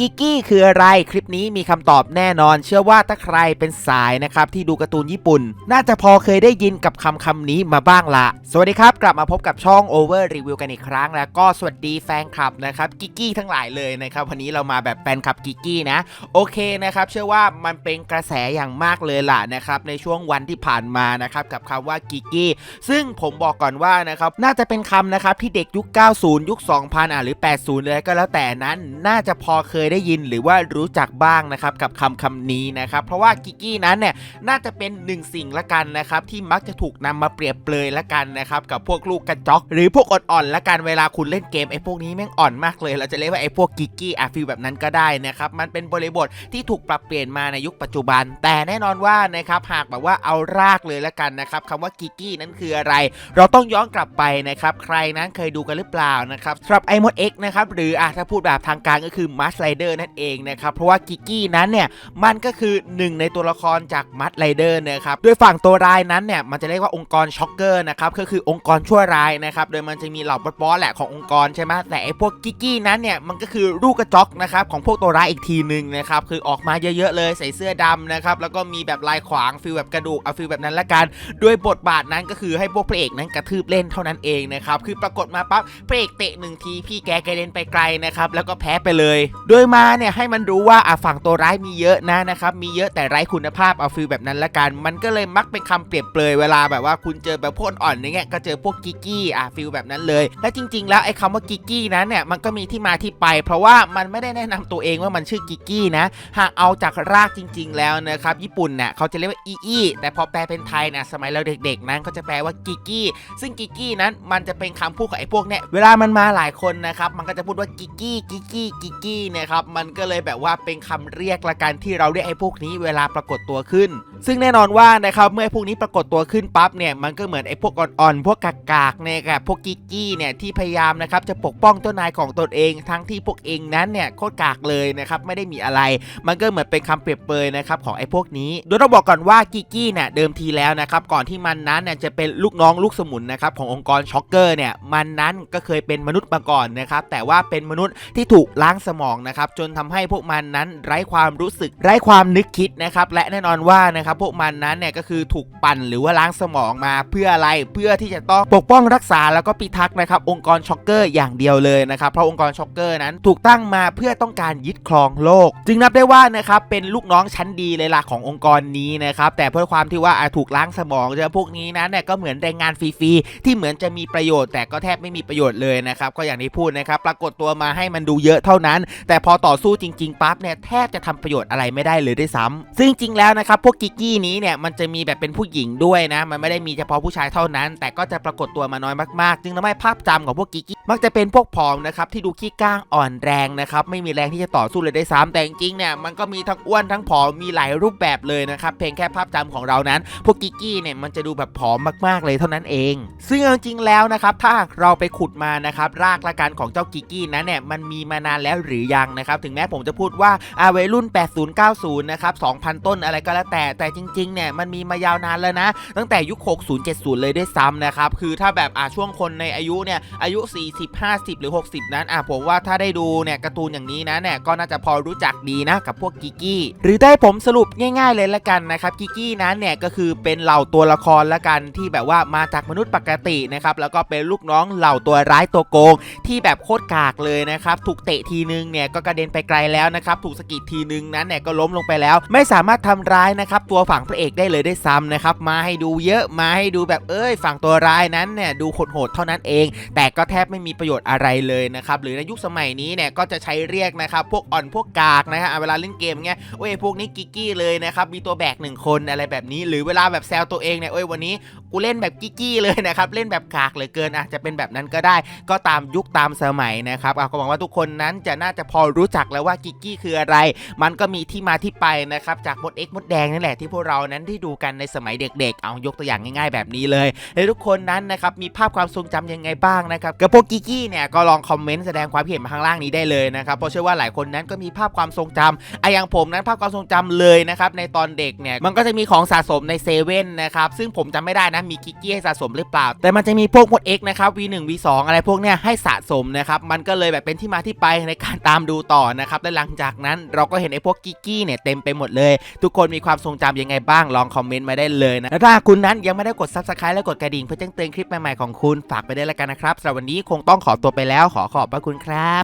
กิกกี้คืออะไรคลิปนี้มีคำตอบแน่นอน เชื่อว่าถ้าใครเป็นสายนะครับที่ดูการ์ตูนญี่ปุ่น น่าจะพอเคยได้ยินกับคำคำนี้มาบ้างละสวัสดีครับ กลับมาพบกับช่อง Over Review กันอีกครั้ง แล้วก็สวัสดีแฟนคลับนะครับกิกกี้ทั้งหลายเลยนะครับวันนี้เรามาแบบแฟนคลับกิกกี้นะ โอเคนะครับ เชื่อว่ามันเป็นกระแสอย่างมากเลยล่ะนะครับในช่วงวันที่ผ่านมานะครับกับคำว่ากิกกี้ซึ่งผมบอกก่อนว่านะครับน่าจะเป็นคำนะครับที่เด็กยุค 90 ยุค 2000อะหรือ 80 เลยก็แล้วแต่นั้นน่าจะพอเคยได้ยินหรือว่ารู้จักบ้างนะครับกับคำคำนี้นะครับเพราะว่ากิกกี้นั้นเนี่ยน่าจะเป็นหนึ่งสิ่งละกันนะครับที่มักจะถูกนำมาเปรียบเปรยละกันนะครับกับพวกลูกกระจอก หรือพวกอ่อนๆละกันเวลาคุณเล่นเกมไอ้พวกนี้แม่งอ่อนมากเลย เราจะเรียกว่าไอ้พวกกิกกี้อะฟีลแบบนั้นก็ได้นะครับมันเป็นบริบทที่ถูกปรับเปลี่ยนมาในยุคปัจจุบัน แต่แน่นอนว่านะครับหากแบบว่าเอารากเลยละกันนะครับคำว่ากิกกี้นั้นคืออะไร เราต้องย้อนกลับไปนะครับใครนั้นเคยดูกันหรือเปล่านะครับสำหรับไอมดเอ็กนะครับหรืออะถ้าพูดแบบทางการก็คือมัสไเดอร์นั่นเองนะครับ เพราะว่ากิกกี้นั้นเนี่ยมันก็คือหนึ่งในตัวละครจากมัสไ i เดอร์นะครับโดยฝั่งตัวร้ายนั้นเนี่ยมันจะเรียกว่าองค์กรช็อกเกอร์นะครับก็คือองค์กรชั่วร้ายนะครับโดยมันจะมีเหล่าบอสๆแหละขององค์กรใช่ไหมแต่ไอพวกกิกกี้นั้นเนี่ยมันก็คือลูกกระจอกนะครับของพวกตัวร้ายอีกทีหนึ่งนะครับคือออกมาเยอะๆเลยใส่เสื้อดำนะครับแล้วก็มีแบบลายขวางฟิลแบบกระดูกเอาฟิลแบบนั้นละกันด้วยบทบาทนั้นก็คือให้พวกพระเอกนั้นกระทืบเล่นเท่านั้นเองนะครับคือปรากฏมาปั๊บพระเอกเตะหนึ่งทีพี่แกกระเด็นไปไกลนะครับแล้วก็แพ้ไปเลย โดยมาเนี่ยให้มันรู้ว่าอะฝั่งตัวร้ายมีเยอะนะนะครับมีเยอะแต่ไร้คุณภาพเอาฟิลแบบนั้นละกัน มันก็เลยมักเป็นคำเปรียบเปรยเวลาแบบว่าคุณเจอแบบพวกอ่อนอย่างเงี้ยก็เจอพวกกิกกี้อะฟิลแบบนั้นเลย และจริง ๆ แล้วไอ้คำว่ากิกกี้นั้นเนี่ยมันก็มีที่มาที่ไป เพราะว่ามันไม่ได้แนะนำตัวเองว่ามันชื่อกิกกี้นะหากเอาจากรากจริง ๆ แล้วนะครับญี่ปุ่นเนี่ยเขาจะเรียกว่าอีอีแต่พอแปลเป็นไทยนะสมัยเราเด็ก ๆ นั้นเขาจะแปลว่ากิกกี้ซึ่งกิกกี้นั้นมันจะเป็นคำพูดของไอ้พวกเนี่ยเวลามันมาหลายคนนะครับมันก็จะพูดว่ากิกกี้กิกกี้กิกกี้เนี่ยครับ มันก็เลยแบบว่าเป็นคำเรียกละกันที่เราเรียกไอ้พวกนี้เวลาปรากฏตัวขึ้น ซึ่งแน่นอนว่านะครับเมื่อพวกนี้ปรากฏตัวขึ้นปั๊บเนี่ยมันก็เหมือนไอ้พวกอ่อนๆพวกกากๆเนี่ยกับพวกกิกกี้เนี่ยที่พยายามนะครับจะปกป้องเจ้านายของตนเอง ทั้งที่พวกเองนั้นเนี่ยโคตรกากเลยนะครับไม่ได้มีอะไร มันก็เหมือนเป็นคำเปรียบเปรยนะครับของไอ้พวกนี้ โดยต้องบอกก่อนว่ากิกกี้เนี่ยเดิมทีแล้วนะครับก่อนที่มันนั้นเนี่ยจะเป็นลูกน้องลูกสมุนนะครับขององค์กรช็อกเกอร์เนี่ยมันนั้นก็เคยเป็นมนุษย์มาก่อนนะครับแต่ว่าเป็นมนุษย์ที่ถูกล้างสมองนะครับจนทำให้พวกมันนั้นไร้ความรู้สึกไร้ความนึกคิดนะครับ และแน่นอนว่านะครับพวกมันนั้นเนี่ยก็คือถูกปั่นหรือว่าล้างสมองมาเพื่ออะไรเพื่อที่จะต้องปกป้องรักษาแล้วก็พิทักษ์นะครับองค์กรช็อกเกอร์อย่างเดียวเลยนะครับเพราะองค์กรช็อกเกอร์นั้นถูกตั้งมาเพื่อต้องการยึดครองโลก จึงนับได้ว่านะครับเป็นลูกน้องชั้นดีเลยล่ะขององค์กรนี้นะครับแต่เพื่อความที่ว่าถูกล้างสมองเจอพวกนี้นั้นเนี่ยก็เหมือนแรงงานฟรีๆที่เหมือนจะมีประโยชน์ แต่ก็แทบไม่มีประโยชน์เลยนะครับก็อย่างที่พูดนะครับปรากฏตัวมาให้มันดูเยอะเท่านั้น แต่พอต่อสู้จริงๆปั๊บเนี่ยแทบจะทำประโยชน์อะไรไม่ได้เลยด้วยซ้ำซึ่งจริงแล้วนะครับพวกกิกกี้นี้เนี่ยมันจะมีแบบเป็นผู้หญิงด้วยนะ มันไม่ได้มีเฉพาะผู้ชายเท่านั้น แต่ก็จะปรากฏตัวมาน้อยมากๆ จึงทำให้ภาพจำของพวกกิกกี้มักจะเป็นพวกผอมนะครับที่ดูขี้ก้างอ่อนแรงนะครับไม่มีแรงที่จะต่อสู้เลยได้วยซ้ำแต่จริงๆเนี่ยมันก็มีทั้งอ้วนทั้งผอมมีหลายรูปแบบเลยนะครับเพียงแค่ภาพจำของเรานั้น พวกกิกกี้เนี่ยมันจะดูแบบผอมมากๆเลยเท่านั้นเอง ซึ่งจริงๆแล้วนะครับถ้าเราไปขุดมานะครับรากละกันของเจ้ากิกกี้นั้นเนี่ยมันมีมานานแล้วหรือยังนะครับถึงแม้ผมจะพูดว่าอาวัยรุ่น 80 90 นะครับ 2,000 ต้นอะไรก็แล้วแต่แต่จริงๆเนี่ยมันมีมายาวนานแล้วนะ ตั้งแต่ยุค 60 70 เลยด้วยซ้ำนะครับ คือถ้าแบบอ่าช่วงคนในอายุเนี่ยอายุ 40 50 หรือ 60 นั้นอะผมว่าถ้าได้ดูเนี่ยการ์ตูนอย่างนี้นะเนี่ยก็น่าจะพอรู้จักดีนะกับพวกกิกกี้หรือได้ผมสรุปง่าย ๆ เลยละกันนะครับกิกี้นั้นเนี่ยก็คือเป็นเหล่าตัวละครละกันที่แบบว่ามาจากมนุษย์ปกตินะครับแล้วก็เป็นลูกน้องเหล่าตัวร้ายตัวโกง ที่แบบโคตรกากเลยนะครับถูกเตะทีนึงเนี่ยก็กระเด็นไปไกลแล้วนะครับถูกสะกิดทีนึงนั้นเนี่ยก็ล้มลงไปแล้ว ไม่สามารถทำร้ายนะครับตัวฝั่งพระเอกได้เลยได้ซ้ำนะครับมาให้ดูเยอะมาให้ดูแบบเอ้ย ฝั่งตัวร้ายนั้นเนี่ยดูโหดๆเท่านั้นเอง แต่ก็แทบไม่มีประโยชน์อะไรเลยนะครับหรือในยุคสมัยนี้เนี่ยก็จะใช้เรียกนะครับพวกอ่อนพวกกากนะฮะเวลาเล่นเกมเงี้ยโอ้ยพวกนี้กิกกี้เลยนะครับมีตัวแบกหนึ่งคนอะไรแบบนี้ หรือเวลาแบบแซวตัวเองเนี่ยโอ้ยวันนี้กูเล่นแบบกิกกี้เลยนะครับเล่นแบบกากเลือเกินอาจจะเป็นแบบนั้นก็ได้ ก็ตามยุคตามสมัยนะครับอะก็หวังว่าทุกคนนั้นจะน่าจะพอรรู้จักแล้วว่ากิกกี้คืออะไร มันก็มีที่มาที่ไปนะครับจากมดเอ็กมดแดงนั่นแหละที่พวกเรานั้นได้ดูกันในสมัยเด็กๆ เอายกตัวอย่างง่าย ๆ แบบนี้เลยแล้วทุกคนนั้นนะครับมีภาพความทรงจำยังไงบ้างนะครับกับพวกกิกกี้เนี่ยก็ลองคอมเมนต์แสดงความเห็นมาข้างล่างนี้ได้เลยนะครับเพราะเชื่อว่าหลายคนนั้นก็มีภาพความทรงจำไอะอย่างผมนั้นภาพความทรงจำเลยนะครับในตอนเด็กเนี่ยมันก็จะมีของสะสมในเซเว่นนะครับซึ่งผมจำไม่ได้นะมีกิกกี้ให้สะสมหรือเปล่า แต่มันจะมีพวกมดเอ็กนะครับ V1 V2 อะไรพวกเนี้ยให้สะสมนะครับมันก็เลยแบบเป็นที่มาที่ไปในการตามดูต่อนะครับและหลังจากนั้นเราก็เห็นไอ้พวกกิกกี้เนี่ยเต็มไปหมดเลย ทุกคนมีความทรงจำยังไงบ้างลองคอมเมนต์มาได้เลยนะและถ้าคุณนั้นยังไม่ได้กดซับสไครต์และกดกระดิ่งเพื่อแจ้งเตือนคลิปใหม่ๆของคุณฝากไปได้แล้วกันนะครับสำหรับวันนี้คงต้องขอตัวไปแล้วขอขอบพระคุณครับ